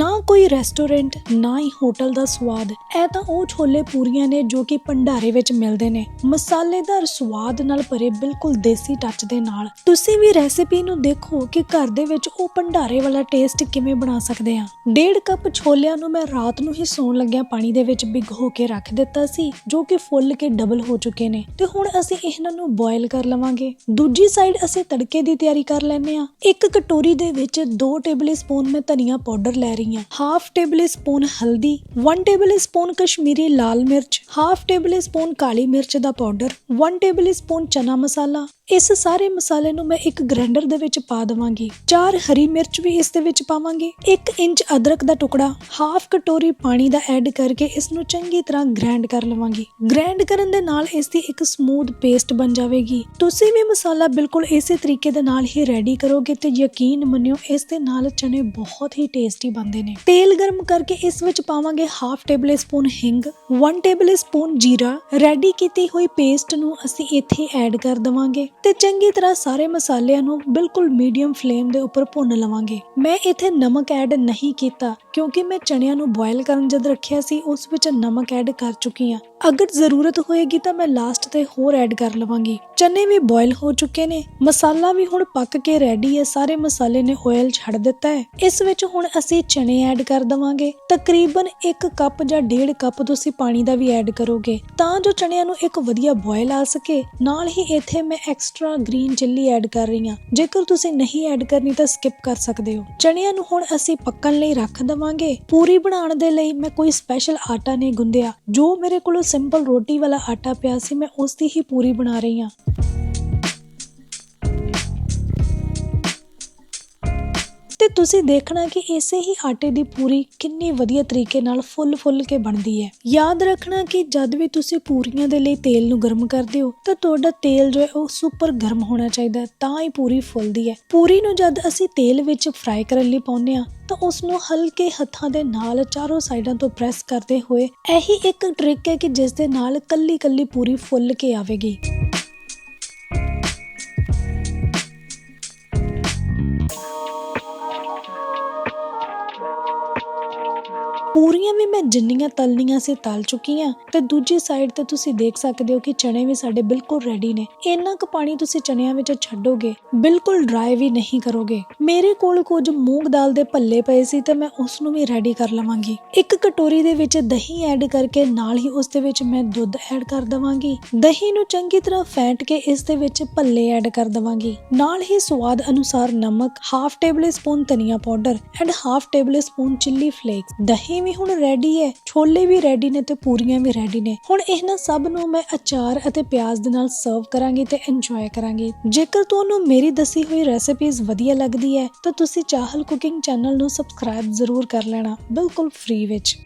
ਨਾ ਕੋਈ ਰੈਸਟੋਰੈਂਟ ਨਾ ਹੀ ਹੋਟਲ ਦਾ ਸਵਾਦ। ਇਹ ਤਾਂ ਉਹ ਛੋਲੇ ਪੂਰੀਆਂ ਨੇ ਜੋ ਕਿ ਭੰਡਾਰੇ ਵਿੱਚ ਮਿਲਦੇ ਨੇ। ਮਸਾਲੇਦਾਰ ਸਵਾਦ ਨਾਲ ਭਰੇ ਬਿਲਕੁਲ ਦੇਸੀ ਟੱਚ ਦੇ ਨਾਲ। ਤੁਸੀਂ ਵੀ ਰੈਸਿਪੀ ਨੂੰ ਦੇਖੋ ਕਿ ਘਰ ਦੇ ਵਿੱਚ ਉਹ ਭੰਡਾਰੇ ਵਾਲਾ ਟੇਸਟ ਕਿਵੇਂ ਬਣਾ ਸਕਦੇ ਆ। ਡੇਢ ਕੱਪ ਛੋਲਿਆਂ ਨੂੰ ਮੈਂ ਰਾਤ ਨੂੰ ਹੀ ਸੌਣ ਲੱਗਿਆ ਪਾਣੀ ਦੇ ਵਿੱਚ ਭਿਗੋ ਕੇ ਰੱਖ ਦਿੱਤਾ ਸੀ, ਜੋ ਕਿ ਫੁੱਲ ਕੇ ਡਬਲ ਹੋ ਚੁੱਕੇ ਨੇ। ਤੇ ਹੁਣ ਅਸੀਂ ਇਹਨਾਂ ਨੂੰ ਬੋਇਲ ਕਰ ਲਵਾਂਗੇ। ਦੂਜੀ ਸਾਈਡ ਅਸੀਂ ਤੜਕੇ ਦੀ ਤਿਆਰੀ ਕਰ ਲੈਨੇ ਆ ਇੱਕ ਕਟੋਰੀ ਦੇ ਵਿੱਚ 2 ਟੇਬਲ ਸਪੂਨ ਮੈਂ ਧਨੀਆ ਪਾਊਡਰ ਲੈ ਰਹੀ ਹਾਂ। ਹਾਫ ਟੇਬਲ ਸਪੂਨ ਹਲਦੀ 1 ਟੇਬਲ ਸਪੂਨ ਕਸ਼ਮੀਰੀ ਲਾਲ ਮਿਰਚ ਹਾਫ ਟੇਬਲ ਕਾਲੀ ਮਿਰਚ ਦਾ ਪਾਊਡਰ 1 ਟੇਬਲ ਚਨਾ ਮਸਾਲਾ। ਇਸ ਸਾਰੇ ਮਸਾਲੇ ਨੂੰ ਮੈਂ ਇੱਕ ਗ੍ਰਾਈਂਡਰ ਦੇ ਵਿੱਚ ਪਾ ਦਵਾਂਗੀ। ਚਾਰ ਹਰੀ ਮਿਰਚ ਵੀ ਇਸ ਦੇ ਵਿੱਚ ਪਾਵਾਂਗੇ। 1 ਇੰਚ ਅਦਰਕ ਦਾ ਟੁਕੜਾ ਹਾਫ ਕਟੋਰੀ ਪਾਣੀ ਦਾ ਐਡ ਕਰਕੇ ਇਸ ਨੂੰ ਚੰਗੀ ਤਰ੍ਹਾਂ ਗ੍ਰਾਈਂਡ ਕਰ ਲਵਾਂਗੀ। ਗ੍ਰਾਈਂਡ ਕਰਨ ਦੇ ਨਾਲ ਇਸ ਦੀ ਇੱਕ ਸਮੂਥ ਪੇਸਟ ਬਣ ਜਾਵੇਗੀ। ਤੁਸੀਂ ਵੀ ਮਸਾਲਾ ਬਿਲਕੁਲ ਇਸੇ ਤਰੀਕੇ ਦੇ ਨਾਲ ਹੀ ਰੈਡੀ ਕਰੋਗੇ ਤੇ ਯਕੀਨ ਮੰਨਿਓ, ਇਸ ਦੇ ਨਾਲ ਚਨੇ ਬਹੁਤ ਹੀ ਟੇਸਟੀ ਬਣਦੇ ਨੇ। ਤੇਲ ਗਰਮ ਕਰਕੇ ਇਸ ਵਿੱਚ ਪਾਵਾਂਗੇ ਹਾਫ ਟੇਬਲ ਸਪੂਨ ਹਿੰਗ 1 ਟੇਬਲ ਸਪੂਨ ਜੀਰਾ ਰੈਡੀ ਕੀਤੀ ਹੋਈ ਪੇਸਟ ਨੂੰ ਅਸੀਂ ਇੱਥੇ ਐਡ ਕਰ ਦਵਾਂਗੇ ਤੇ ਚੰਗੀ ਤਰ੍ਹਾਂ ਸਾਰੇ ਮਸਾਲਿਆਂ ਨੂੰ ਬਿਲਕੁਲ ਮੀਡੀਅਮ ਫਲੇਮ ਦੇ ਉੱਪਰ ਭੁੰਨ ਲਵਾਂਗੇ। ਮੈਂ ਇੱਥੇ ਨਮਕ ਐਡ ਨਹੀਂ ਕੀਤਾ ਕਿਉਂਕਿ ਮੈਂ ਚਣਿਆਂ ਨੂੰ ਬੋਇਲ ਕਰਨ ਜਦ ਰੱਖਿਆ ਸੀ, ਉਸ ਵਿੱਚ ਨਮਕ ਐਡ ਕਰ ਚੁੱਕੀ ਹਾਂ। ਅਗਰ ਜ਼ਰੂਰਤ ਹੋਏਗੀ ਤਾਂ ਮੈਂ ਲਾਸਟ ਤੇ ਹੋਰ ਐਡ ਕਰ ਲਵਾਂਗੀ। ਚਨੇ ਵੀ ਬੋਇਲ ਹੋ ਚੁੱਕੇ ਨੇ, ਮਸਾਲਾ ਵੀ ਹੁਣ ਪੱਕ ਕੇ ਰੈਡੀ ਹੈ, ਸਾਰੇ ਮਸਾਲੇ ਨੇ ਆਇਲ ਛੱਡ ਦਿੱਤਾ ਹੈ। ਇਸ ਵਿੱਚ ਹੁਣ ਅਸੀਂ ਚਨੇ ਐਡ ਕਰ ਦਵਾਂਗੇ। ਤਕਰੀਬਨ 1 ਕੱਪ ਜਾਂ 1.5 ਕੱਪ ਤੁਸੀਂ ਪਾਣੀ ਦਾ ਵੀ ਐਡ ਕਰੋਗੇ। ਤਾਂ ਜੋ ਚਨਿਆਂ ਨੂੰ ਇੱਕ ਵਧੀਆ ਬੋਇਲ ਆ ਸਕੇ। ਨਾਲ ਹੀ ਇੱਥੇ ਮੈਂ ਐਕਸਟਰਾ ਗ੍ਰੀਨ ਚਿੱਲੀ ਐਡ ਕਰ ਰਹੀ ਹਾਂ। ਜੇਕਰ ਤੁਸੀਂ ਨਹੀਂ ਐਡ ਕਰਨੀ ਤਾਂ ਸਕਿਪ ਕਰ ਸਕਦੇ ਹੋ। ਚਨਿਆਂ ਨੂੰ ਹੁਣ ਅਸੀਂ ਪੱਕਣ ਲਈ ਰੱਖ ਦਵਾਂਗੇ। ਪੂਰੀ ਬਣਾਉਣ ਦੇ ਲਈ ਮੈਂ ਕੋਈ ਸਪੈਸ਼ਲ ਆਟਾ ਨਹੀਂ ਗੁੰਦਿਆ ਜੋ ਮੇਰੇ ਕੋਲ ਸਿੰਪਲ ਰੋਟੀ ਵਾਲਾ ਆਟਾ ਪਿਆ ਸੀ, ਮੈਂ ਉਸ ਦੀ ਹੀ ਪੂਰੀ ਬਣਾ ਰਹੀ ਹਾਂ। ਤੁਸੀਂ ਦੇਖਣਾ ਕਿ ਇਸੇ ਹੀ ਆਟੇ ਦੀ ਪੂਰੀ ਕਿੰਨੀ ਵਧੀਆ ਤਰੀਕੇ ਨਾਲ ਫੁੱਲ-ਫੁੱਲ ਕੇ ਬਣਦੀ ਹੈ। ਯਾਦ ਰੱਖਣਾ ਕਿ ਜਦ ਵੀ ਤੁਸੀਂ ਪੂਰੀਆਂ ਦੇ ਲਈ ਤੇਲ ਨੂੰ ਗਰਮ ਕਰਦੇ ਹੋ, ਤਾਂ ਤੁਹਾਡਾ ਤੇਲ ਜੋ ਹੈ ਉਹ ਸੁਪਰ ਗਰਮ ਹੋਣਾ ਚਾਹੀਦਾ ਤਾਂ ਹੀ ਪੂਰੀ ਫੁੱਲਦੀ ਹੈ। ਪੂਰੀ ਨੂੰ ਜਦ ਅਸੀਂ ਤੇਲ ਵਿੱਚ ਫਰਾਈ ਕਰਨ ਲਈ ਪਾਉਂਦੇ ਆ ਤਾਂ ਉਸ ਨੂੰ ਹਲਕੇ ਹੱਥਾਂ ਦੇ ਨਾਲ ਚਾਰੋਂ ਸਾਈਡਾਂ ਤੋਂ ਪ੍ਰੈਸ ਕਰਦੇ ਹੋਏ, ਇਹੀ ਇੱਕ ਟ੍ਰਿਕ ਹੈ ਕਿ ਜਿਸ ਦੇ ਨਾਲ ਕੱਲੀ-ਕੱਲੀ ਪੂਰੀ ਫੁੱਲ ਕੇ ਆਵੇਗੀ। ਪੂਰੀਆਂ ਵੀ ਮੈਂ ਜਿੰਨੀਆਂ ਤਲਨੀਆਂ ਸੀ ਤਲ ਚੁੱਕੀਆਂ ਤੇ ਦੂਜੀ ਸਾਈਡ ਤੇ ਤੁਸੀਂ ਦੇਖ ਸਕਦੇ ਹੋ ਕਿ ਚਣੇ ਵੀ ਸਾਡੇ ਬਿਲਕੁਲ ਰੈਡੀ ਨੇ। ਇੰਨਾ ਕੁ ਪਾਣੀ ਤੁਸੀਂ ਚਨਿਆਂ ਵਿੱਚ ਛੱਡੋਗੇ, ਬਿਲਕੁਲ ਡਰਾਈ ਵੀ ਨਹੀਂ ਕਰੋਗੇ। ਮੇਰੇ ਕੋਲ ਕੁਝ ਮੂੰਗ ਦਾਲ ਦੇ ਭੱਲੇ ਪਏ ਸੀ ਤੇ ਮੈਂ ਉਸ ਨੂੰ ਵੀ ਰੈਡੀ ਕਰ ਲਵਾਂਗੀ। ਇੱਕ ਕਟੋਰੀ ਦੇ ਵਿੱਚ ਦਹੀਂ ਐਡ ਕਰਕੇ ਨਾਲ ਹੀ ਉਸ ਦੇ ਵਿੱਚ ਮੈਂ ਦੁੱਧ ਐਡ ਕਰ ਦਵਾਂਗੀ। ਦਹੀਂ ਨੂੰ ਚੰਗੀ ਤਰ੍ਹਾਂ ਫੈਂਟ ਕੇ ਇਸ ਦੇ ਵਿੱਚ ਭੱਲੇ ਐਡ ਕਰ ਦਵਾਂਗੀ। ਨਾਲ ਹੀ ਸਵਾਦ ਅਨੁਸਾਰ ਨਮਕ half tablespoon dhania powder and half tablespoon chilli flakes ਦਹੀਂ ਵੀ ਹੁਣ ਰੈਡੀ ਹੈ ਛੋਲੇ ਵੀ ਰੈਡੀ ਨੇ ਤੇ ਪੂਰੀਆਂ ਵੀ ਰੈਡੀ ਨੇ। ਹੁਣ ਇਹਨਾਂ ਸਭ ਨੂੰ ਮੈਂ ਅਚਾਰ ਅਤੇ ਪਿਆਜ਼ ਦੇ ਨਾਲ ਸਰਵ ਕਰਾਂਗੀ ਤੇ ਇੰਜੋਏ ਕਰਾਂਗੀ। ਜੇਕਰ ਤੁਹਾਨੂੰ ਮੇਰੀ ਦੱਸੀ ਹੋਈ ਰੈਸਿਪੀਜ਼ ਵਧੀਆ ਲੱਗਦੀ ਹੈ ਤਾਂ ਤੁਸੀਂ ਚਾਹਲ ਕੁਕਿੰਗ ਚੈਨਲ ਨੂੰ ਸਬਸਕ੍ਰਾਈਬ ਜ਼ਰੂਰ ਕਰ ਲੈਣਾ, ਬਿਲਕੁਲ ਫ੍ਰੀ ਵਿੱਚ।